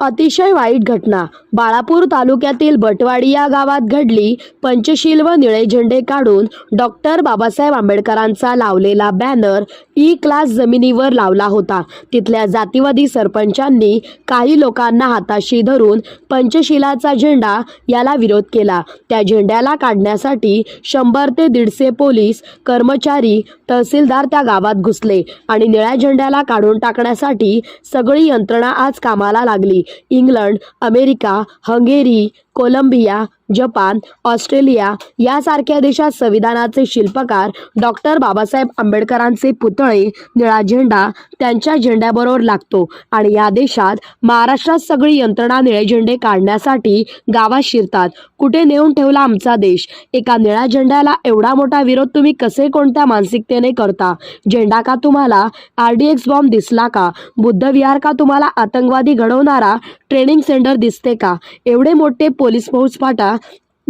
अतिशय वाईट घटना. बाळापूर तालुक्यातील बटवाडी या गावात घडली. पंचशील व निळे झेंडे काढून डॉक्टर बाबासाहेब आंबेडकरांचा लावलेला बॅनर ई क्लास जमिनीवर लावला होता. तिथल्या जातीवादी सरपंचांनी काही लोकांना हाताशी धरून पंचशिलाचा झेंडा याला विरोध केला. त्या झेंड्याला काढण्यासाठी शंभर ते दीडशे पोलीस कर्मचारी तहसीलदार त्या गावात घुसले आणि निळ्या झेंड्याला काढून टाकण्यासाठी सगळी यंत्रणा आज कामाला लागली. England America Hungary Colombia Japan Australia यासारख्या देशात संविधानाचे शिल्पकार डॉक्टर बाबासाहेब आंबेडकरांचे पुतळे निळा झेंडा त्यांच्या झेंड्याबरोबर लागतो आणि या देशात महाराष्ट्रात सगळी यंत्रणा निळे झेंडे काढण्यासाठी गावात शिरतात. कुठे नेऊन ठेवला आमचा देश? एका निळ्या झेंड्याला एवढा मोठा विरोध तुम्ही कसे कोणत्या मानसिकतेने करता? झेंडा का तुम्हाला? आर डी एक्स बॉम्ब दिसला का? बुद्धविहार का तुम्हाला आतंकवादी घडवणारा ट्रेनिंग सेंटर दिसते का? एवढे मोठे पोलीस फौजफाटा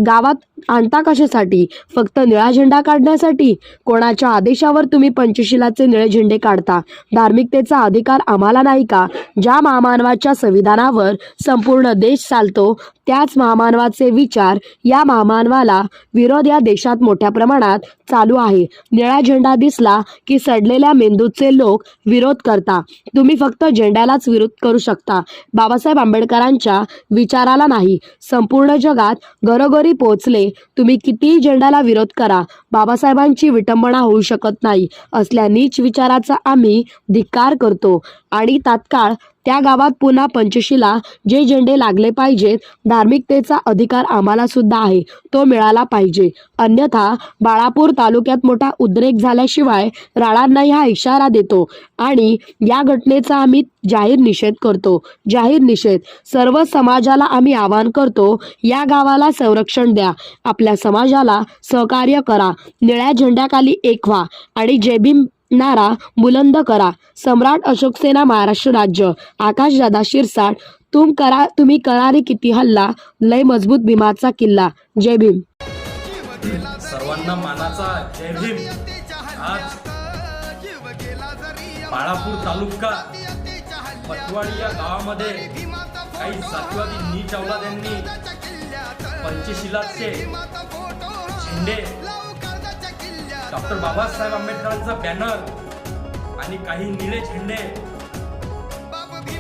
गावात आणता कशासाठी फक्त निळा झेंडा काढण्यासाठी? कोणाच्या आदेशावर तुम्ही पंचशिलाचे निळे झेंडे काढता? धार्मिकतेचा अधिकार आम्हाला नाही का? ज्या महामानवाच्या संविधानावर संपूर्ण देश चालतो त्याच महामानवाचे विचार या महामानवाला विरोध या देशात मोठ्या प्रमाणात चालू आहे. निळा झेंडा दिसला की सडलेल्या मेंदूचे लोक विरोध करता. तुम्ही फक्त झेंड्यालाच विरोध करू शकता. बाबासाहेब आंबेडकरांच्या विचाराला नाही. संपूर्ण जगात घरोघरी पोहोचले तुम्ही कितीही झेंड्याला विरोध करा बाबासाहेबांची विटंबना होऊ शकत नाही असल्या नीच विचाराचा आम्ही धिक्कार करतो. आणि तात्काळ त्या गावात पुन्हा पंचशीला जे झेंडे लागले पाहिजेत धार्मिकतेचा अधिकार आम्हाला सुद्धा आहे तो मिळाला पाहिजे. अन्यथा बाळापूर तालुक्यात मोठा उद्रेक झाल्याशिवाय राळा हा इशारा देतो आणि या घटनेचा आम्ही जाहीर निषेध करतो. जाहीर निषेध. सर्व समाजाला आम्ही आवाहन करतो या गावाला संरक्षण द्या. आपल्या समाजाला सहकार्य करा. निळ्या झेंड्याखाली एक व्हा आणि जय भीम नारा बुलंद करा. सम्राट अशोक सेना महाराष्ट्र राज्य. आकाश दादा शिरसाट तुम करा तुम्ही करारी किती हल्ला लय मजबूत भीमाचा किल्ला. जय भीम. सर्वांना मानाचा जय भीम. आज बाळापूर तालुका पटवाडी या गावामध्ये काही सातवादी नीच अवलाद यांनी पंचशिलाचे झेंडे डॉक्टर बाबासाहेब आंबेडकरांचा बॅनर आणि काही निळे झेंडे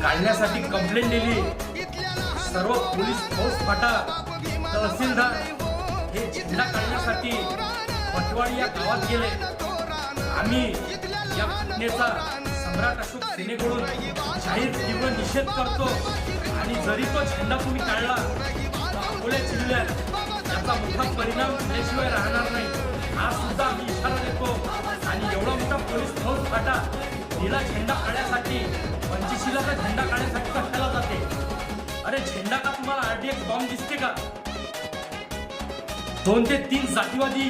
काढण्यासाठी कंप्लेंट दिली. सर्व पोलीस फौज फाटा तहसीलदार हे झेंडा काढण्यासाठी पटवाडी या गावात गेले. आम्ही या घटनेचा सम्राट अशोक सेनेकडून जाहीर तीव्र निषेध करतो. आणि जरी तो झेंडा तुम्ही काढला तर अकोले जिल्ह्यात याचा मोठा परिणाम झाल्याशिवाय राहणार नाही. आज सुद्धा आम्ही इशारा देतो. आणि एवढा मोठा पोलीस फौज फाटा तिला झेंडा काढण्यासाठी पंचशिलाचा झेंडा काढण्यासाठी कशाला जाते? अरे झेंडा का तुम्हाला आरडीएक्स बॉम्ब दिसते का? दोन ते तीन जातीवादी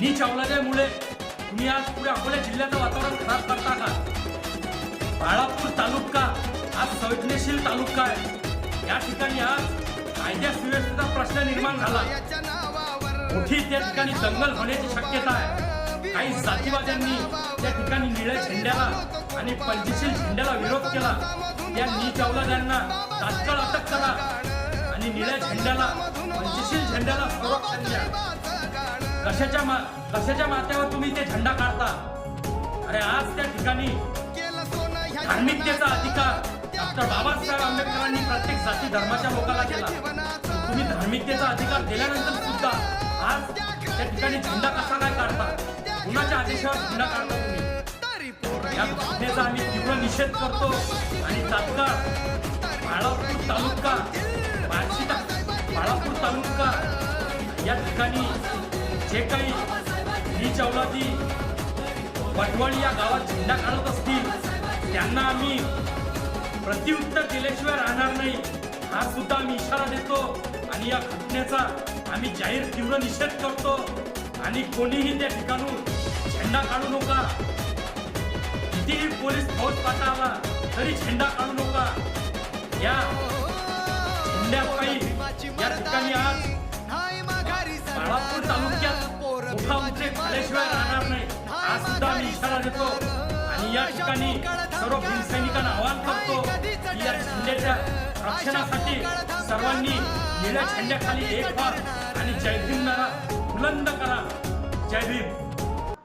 नीच अवलाद्यामुळे तुम्ही आज पुढे अकोला जिल्ह्याचं वातावरण खराब करता का? बाळापूर तालुका आज संवेदनशील तालुका आहे. या ठिकाणी आज कायद्या सुव्यवस्थेचा प्रश्न निर्माण झाला. मोठी त्या ठिकाणी दंगल होण्याची शक्यता आहे. काही जातीवाद्यांनी त्या ठिकाणी निळ्या झेंड्याला आणि पंचशील झेंड्याला विरोध केला. त्या नीच अवलाद्यांना तात्काळ अटक करा आणि निळ्या झेंड्याला पंचशील झेंड्याला संरक्षण द्या. कशाच्या मा कशाच्या माथ्यावर तुम्ही ते झेंडा काढता? अरे आज त्या ठिकाणी धार्मिकतेचा अधिकार डॉक्टर बाबासाहेब आंबेडकरांनी प्रत्येक जाती धर्माच्या लोकांना केला. तुम्ही धार्मिकतेचा अधिकार दिल्यानंतर सुद्धा आज त्या ठिकाणी झेंडा कसा काय काढता? कुणाच्या आदेशावर झेंडा काढता तुम्ही? या घटनेचा आम्ही तीव्र निषेध करतो आणि तात्काळ बाळापूर तालुका बार्शी बाळापूर तालुका या ठिकाणी जे काही नीच अवलादी वटवाडी या गावात झेंडा काढत असतील त्यांना आम्ही प्रत्युत्तर दिल्याशिवाय राहणार नाही. हा सुद्धा आम्ही इशारा देतो आणि या घटनेचा आम्ही जाहीर तीव्र निषेध करतो आणि कोणीही त्या ठिकाणून झेंडा काढू नका. कितीही पोलीस फौज पाठा तरी झेंडा काढू नका. या झेंड्यापायी या ठिकाणी आज बाळापूर तालुक्यात मोठा राहणार नाही. सुद्धा आम्ही इशारा देतो आणि या ठिकाणी सर्व भीमसैनिकांना आवाहन करतो की या झेंड्याच्या रक्षणासाठी सर्वांनी निळ्या झेंड्याखाली एक व्हा आणि जय भीम नारा बुलंद करा. जय भीम.